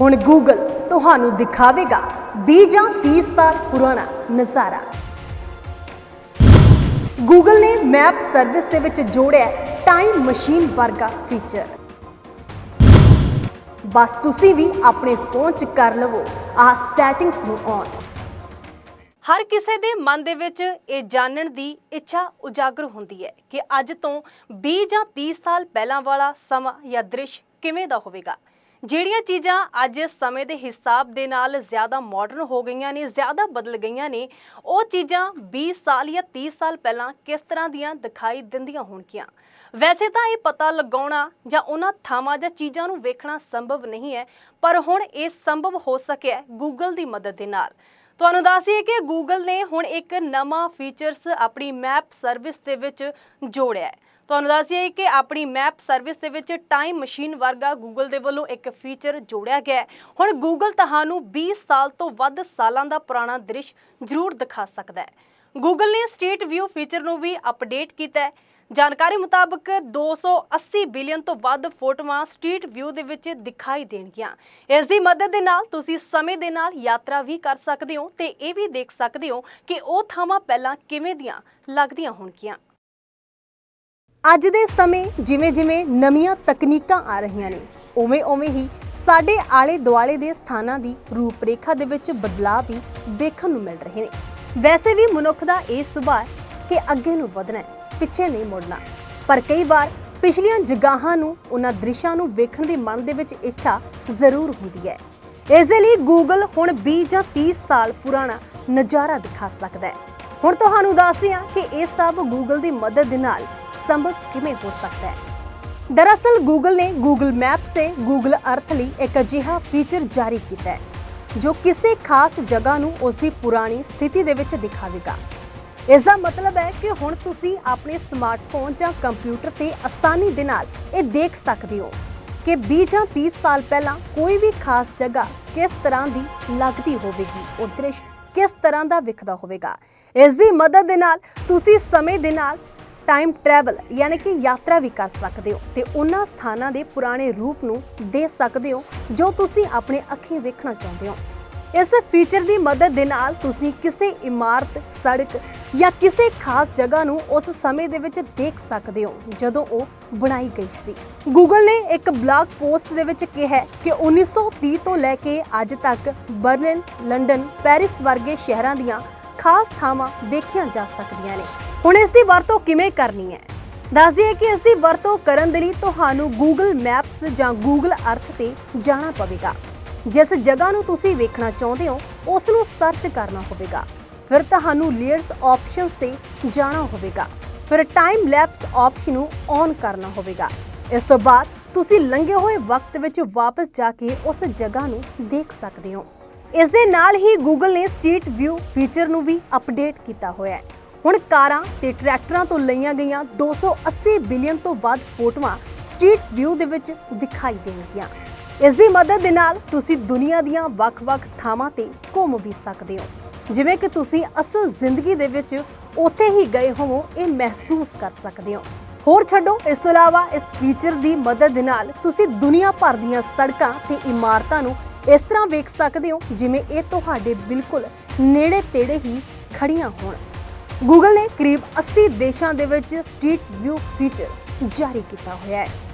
ਹੁਣ ਗੂਗਲ ਤੁਹਾਨੂੰ ਦਿਖਾਵੇਗਾ 20 ਜਾਂ 30 ਸਾਲ ਪੁਰਾਣਾ ਨਜ਼ਾਰਾ। ਗੂਗਲ ਨੇ ਮੈਪ ਸਰਵਿਸ ਦੇ ਵਿੱਚ ਜੋੜਿਆ ਟਾਈਮ ਮਸ਼ੀਨ ਵਰਗਾ ਫੀਚਰ ਬਸ ਤੁਸੀਂ ਵੀ ਆਪਣੇ ਫੋਨ 'ਚ ਕਰ ਲਵੋ, ਆਹ ਸੈਟਿੰਗਸ ਨੂੰ ਔਨ ਹਰ ਕਿਸੇ ਦੇ ਮਨ ਦੇ ਵਿੱਚ ਇਹ ਜਾਣਨ ਦੀ ਇੱਛਾ ਉਜਾਗਰ ਹੁੰਦੀ ਹੈ ਕਿ ਅੱਜ ਤੋਂ 20 ਜਾਂ 30 ਸਾਲ ਪਹਿਲਾਂ ਵਾਲਾ ਸਮਾਂ ਜਾਂ ਦ੍ਰਿਸ਼ ਕਿਵੇਂ ਦਾ ਹੋਵੇਗਾ। ਜਿਹੜੀਆਂ ਚੀਜ਼ਾਂ ਅੱਜ ਸਮੇਂ ਦੇ ਹਿਸਾਬ ਦੇ ਨਾਲ ਜ਼ਿਆਦਾ ਮਾਡਰਨ ਹੋ ਗਈਆਂ ਨੇ, ਜ਼ਿਆਦਾ ਬਦਲ ਗਈਆਂ ਨੇ, ਉਹ ਚੀਜ਼ਾਂ 20 ਸਾਲ ਜਾਂ 30 ਸਾਲ ਪਹਿਲਾਂ ਕਿਸ ਤਰ੍ਹਾਂ ਦੀਆਂ ਦਿਖਾਈ ਦਿੰਦੀਆਂ ਹੋਣਗੀਆਂ? ਵੈਸੇ ਤਾਂ ਇਹ ਪਤਾ ਲਗਾਉਣਾ ਜਾਂ ਉਹਨਾਂ ਥਾਵਾਂ ਜਾਂ ਚੀਜ਼ਾਂ ਨੂੰ ਵੇਖਣਾ ਸੰਭਵ ਨਹੀਂ ਹੈ, ਪਰ ਹੁਣ ਇਹ ਸੰਭਵ ਹੋ ਸਕਿਆ ਗੂਗਲ ਦੀ ਮਦਦ ਦੇ ਨਾਲ। ਤੁਹਾਨੂੰ ਦੱਸੀਏ ਕਿ ਗੂਗਲ ਨੇ ਹੁਣ ਇੱਕ ਨਵਾਂ ਫੀਚਰਸ ਆਪਣੀ ਮੈਪ ਸਰਵਿਸ ਦੇ ਵਿੱਚ ਜੋੜਿਆ ਹੈ। ਤੁਹਾਨੂੰ ਦੱਸੀਏ ਕਿ ਆਪਣੀ ਮੈਪ ਸਰਵਿਸ ਦੇ ਵਿੱਚ ਟਾਈਮ ਮਸ਼ੀਨ ਵਰਗਾ ਗੂਗਲ ਦੇ ਵੱਲੋਂ ਇੱਕ ਫੀਚਰ ਜੋੜਿਆ ਗਿਆ ਹੈ। ਹੁਣ ਗੂਗਲ ਤੁਹਾਨੂੰ 20 ਸਾਲ ਤੋਂ ਵੱਧ ਸਾਲਾਂ ਦਾ ਪੁਰਾਣਾ ਦ੍ਰਿਸ਼ ਜ਼ਰੂਰ ਦਿਖਾ ਸਕਦਾ ਹੈ। ਗੂਗਲ ਨੇ ਸਟਰੀਟ ਵਿਊ ਫੀਚਰ ਨੂੰ ਵੀ ਅਪਡੇਟ ਕੀਤਾ ਹੈ। ਜਾਣਕਾਰੀ ਮੁਤਾਬਕ 280 ਬਿਲੀਅਨ ਤੋਂ ਵੱਧ ਫੋਟੋਆਂ ਸਟਰੀਟ ਵਿਊ ਦੇ ਵਿੱਚ ਦਿਖਾਈ ਦੇਣਗੀਆਂ। ਇਸ ਦੀ ਮਦਦ ਦੇ ਨਾਲ ਤੁਸੀਂ ਸਮੇਂ ਦੇ ਨਾਲ ਯਾਤਰਾ ਵੀ ਕਰ ਸਕਦੇ ਹੋ ਤੇ ਇਹ ਵੀ ਦੇਖ ਸਕਦੇ ਹੋ ਕਿ ਉਹ ਥਾਵਾਂ ਪਹਿਲਾਂ ਕਿਵੇਂ ਦੀਆਂ ਲੱਗਦੀਆਂ ਹੋਣਗੀਆਂ। ਅੱਜ ਦੇ ਸਮੇਂ ਜਿਵੇਂ-ਜਿਵੇਂ ਨਵੀਆਂ ਤਕਨੀਕਾਂ ਆ ਰਹੀਆਂ ਨੇ ਉਵੇਂ-ਉਵੇਂ ਹੀ ਸਾਡੇ ਆਲੇ ਦੁਆਲੇ ਦੇ ਸਥਾਨਾਂ ਦੀ ਰੂਪਰੇਖਾ ਦੇ ਵਿੱਚ ਬਦਲਾਅ ਵੀ ਦੇਖਣ ਨੂੰ ਮਿਲ ਰਹੇ ਨੇ। ਵੈਸੇ ਵੀ ਮਨੁੱਖ ਦਾ ਇਹ ਸੁਭਾਅ ਕਿ ਅੱਗੇ ਨੂੰ ਵਧਣਾ ਪਿੱਛੇ ਨਹੀਂ ਮੁੜਨਾ। ਪਰ ਕਈ ਵਾਰ ਪਿਛਲੀਆਂ ਜਗਾਹਾਂ ਨੂੰ, ਉਹਨਾਂ ਦ੍ਰਿਸ਼ਾਂ ਨੂੰ ਵੇਖਣ ਦੀ ਮਨ ਦੇ ਵਿੱਚ ਇੱਛਾ ਜ਼ਰੂਰ ਹੁੰਦੀ ਹੈ। ਇਸ ਦੇ ਲਈ ਗੂਗਲ ਹੁਣ 20 ਜਾਂ 30 ਸਾਲ ਪੁਰਾਣਾ ਨਜ਼ਾਰਾ ਦਿਖਾ ਸਕਦਾ ਹੈ। ਹੁਣ ਤੁਹਾਨੂੰ ਦੱਸਦੇ ਹਾਂ ਕਿ ਇਹ ਸਭ ਗੂਗਲ ਦੀ ਮਦਦ ਦੇ ਨਾਲ ਸੰਭਵ ਕਿਵੇਂ ਹੋ ਸਕਦਾ ਹੈ? ਦਰਅਸਲ ਗੂਗਲ ਨੇ ਗੂਗਲ ਮੈਪਸ ਤੇ ਗੂਗਲ ਅਰਥ ਲਈ ਇੱਕ ਅਜਿਹਾ ਫੀਚਰ ਜਾਰੀ ਕੀਤਾ ਹੈ, ਜੋ ਕਿਸੇ ਖਾਸ ਜਗ੍ਹਾ ਨੂੰ ਉਸ ਦੀ ਪੁਰਾਣੀ ਸਥਿਤੀ ਦੇ ਵਿੱਚ ਦਿਖਾਵੇਗਾ। ਇਸ ਦਾ ਮਤਲਬ ਹੈ ਕਿ ਹੁਣ ਤੁਸੀਂ ਆਪਣੇ ਸਮਾਰਟਫੋਨ ਜਾਂ ਕੰਪਿਊਟਰ ਤੇ ਆਸਾਨੀ ਦੇ ਨਾਲ ਇਹ ਦੇਖ ਸਕਦੇ ਹੋ ਕਿ 20 ਜਾਂ 30 ਸਾਲ ਪਹਿਲਾਂ ਕੋਈ ਵੀ ਖਾਸ ਜਗ੍ਹਾ ਕਿਸ ਤਰ੍ਹਾਂ ਦੀ ਲੱਗਦੀ ਹੋਵੇਗੀ, ਉਹ ਦ੍ਰਿਸ਼ ਕਿਸ ਤਰ੍ਹਾਂ ਦਾ ਵਿਖਦਾ ਹੋਵੇਗਾ। ਇਸ ਦੀ ਮਦਦ ਦੇ ਨਾਲ, ਤੁਸੀਂ ਸਮੇਂ ਦੇ ਨਾਲ ਟਾਈਮ ਟਰੈਵਲ, ਯਾਨੀ ਕਿ ਯਾਤਰਾ ਵੀ ਕਰ ਸਕਦੇ ਹੋ ਤੇ ਉਹਨਾਂ ਸਥਾਨਾਂ ਦੇ ਪੁਰਾਣੇ ਰੂਪ ਨੂੰ ਦੇਖ ਸਕਦੇ ਹੋ ਜੋ ਤੁਸੀਂ ਆਪਣੇ ਅੱਖੀਂ ਵੇਖਣਾ ਚਾਹੁੰਦੇ ਹੋ। ਇਸ ਫੀਚਰ ਦੀ ਮਦਦ ਦੇ ਨਾਲ ਤੁਸੀਂ ਕਿਸੇ ਇਮਾਰਤ, ਸੜਕ ਜਾਂ ਕਿਸੇ ਖਾਸ ਜਗ੍ਹਾ ਨੂੰ ਉਸ ਸਮੇਂ ਦੇ ਵਿੱਚ ਦੇਖ ਸਕਦੇ ਹੋ ਜਦੋਂ ਉਹ ਬਣਾਈ ਗਈ ਸੀ। ਗੂਗਲ ਨੇ ਇੱਕ ਬਲੌਗ ਪੋਸਟ ਦੇ ਵਿੱਚ ਕਿਹਾ ਹੈ ਕਿ 1930 ਤੋਂ ਲੈ ਕੇ ਅੱਜ ਤੱਕ ਬਰਲਿਨ, ਲੰਡਨ, ਪੈਰਿਸ ਵਰਗੇ ਸ਼ਹਿਰਾਂ ਦੀਆਂ ਖਾਸ ਥਾਵਾਂ ਦੇਖੀਆਂ ਜਾ ਸਕਦੀਆਂ ਨੇ। ਹੁਣ ਇਸ ਦੀ ਵਰਤੋਂ ਕਿਵੇਂ ਕਰਨੀ ਹੈ? ਦੱਸ ਦਈਏ ਕਿ ਇਸ ਦੀ ਵਰਤੋਂ ਕਰਨ ਦੇ ਲਈ ਤੁਹਾਨੂੰ Google Maps ਜਾਂ Google Earth ਤੇ ਜਾਣਾ ਪਵੇਗਾ। ਜਿਸ ਜਗ੍ਹਾ ਨੂੰ ਤੁਸੀਂ ਵੇਖਣਾ ਚਾਹੁੰਦੇ ਹੋ, ਉਸ ਨੂੰ ਸਰਚ ਕਰਨਾ ਹੋਵੇਗਾ। ਫਿਰ ਤੁਹਾਨੂੰ ਲੇਅਰਸ ਆਪਸ਼ਨਸ ਤੇ ਜਾਣਾ ਹੋਵੇਗਾ। ਫਿਰ ਟਾਈਮ ਲੈਪਸ ਆਪਸ਼ਨ ਨੂੰ ਔਨ ਕਰਨਾ ਹੋਵੇਗਾ। ਇਸ ਤੋਂ ਬਾਅਦ ਤੁਸੀਂ ਲੰਘੇ ਹੋਏ ਵਕਤ ਵਿੱਚ ਵਾਪਸ ਜਾ ਕੇ ਉਸ ਜਗ੍ਹਾ ਨੂੰ ਦੇਖ ਸਕਦੇ ਹੋ। ਇਸ ਦੇ ਨਾਲ ਹੀ Google ਨੇ ਸਟਰੀਟ ਵਿਊ ਫੀਚਰ ਨੂੰ ਵੀ ਅਪਡੇਟ ਕੀਤਾ ਹੋਇਆ ਹੈ। ਹੁਣ ਕਾਰਾਂ ਤੇ ਟਰੈਕਟਰਾਂ ਤੋਂ ਲਈਆਂ ਗਈਆਂ 280 ਬਿਲੀਅਨ ਤੋਂ ਵੱਧ ਫੋਟੋਆਂ ਸਟਰੀਟ ਵਿਊ ਦੇ ਵਿੱਚ ਦਿਖਾਈ ਦੇਣਗੀਆਂ। ਇਸ ਦੀ ਮਦਦ ਦੇ ਨਾਲ ਤੁਸੀਂ ਦੁਨੀਆ ਦੀਆਂ ਵੱਖ-ਵੱਖ ਥਾਵਾਂ ਤੇ ਘੁੰਮ ਵੀ ਸਕਦੇ ਹੋ। ਜਿਵੇਂ ਕਿ ਤੁਸੀਂ ਅਸਲ ਜ਼ਿੰਦਗੀ ਦੇ ਵਿੱਚ ਉੱਥੇ ਹੀ ਗਏ ਹੋਵੋ, ਇਹ ਮਹਿਸੂਸ ਕਰ ਸਕਦੇ ਹੋ। ਹੋਰ ਛੱਡੋ, ਇਸ ਤੋਂ ਇਲਾਵਾ ਇਸ ਫੀਚਰ ਦੀ ਮਦਦ ਦੇ ਨਾਲ ਤੁਸੀਂ ਦੁਨੀਆ ਭਰ ਦੀਆਂ ਸੜਕਾਂ ਤੇ ਇਮਾਰਤਾਂ ਨੂੰ ਇਸ ਤਰ੍ਹਾਂ ਵੇਖ ਸਕਦੇ ਹੋ ਜਿਵੇਂ ਇਹ ਤੁਹਾਡੇ ਬਿਲਕੁਲ ਨੇੜੇ ਤੇੜੇ ਹੀ ਖੜੀਆਂ ਹੋਣ। ਗੂਗਲ ਨੇ ਕਰੀਬ 80 ਦੇਸ਼ਾਂ ਦੇ ਵਿੱਚ ਸਟਰੀਟ ਵਿਊ ਫੀਚਰ ਜਾਰੀ ਕੀਤਾ ਹੋਇਆ ਹੈ।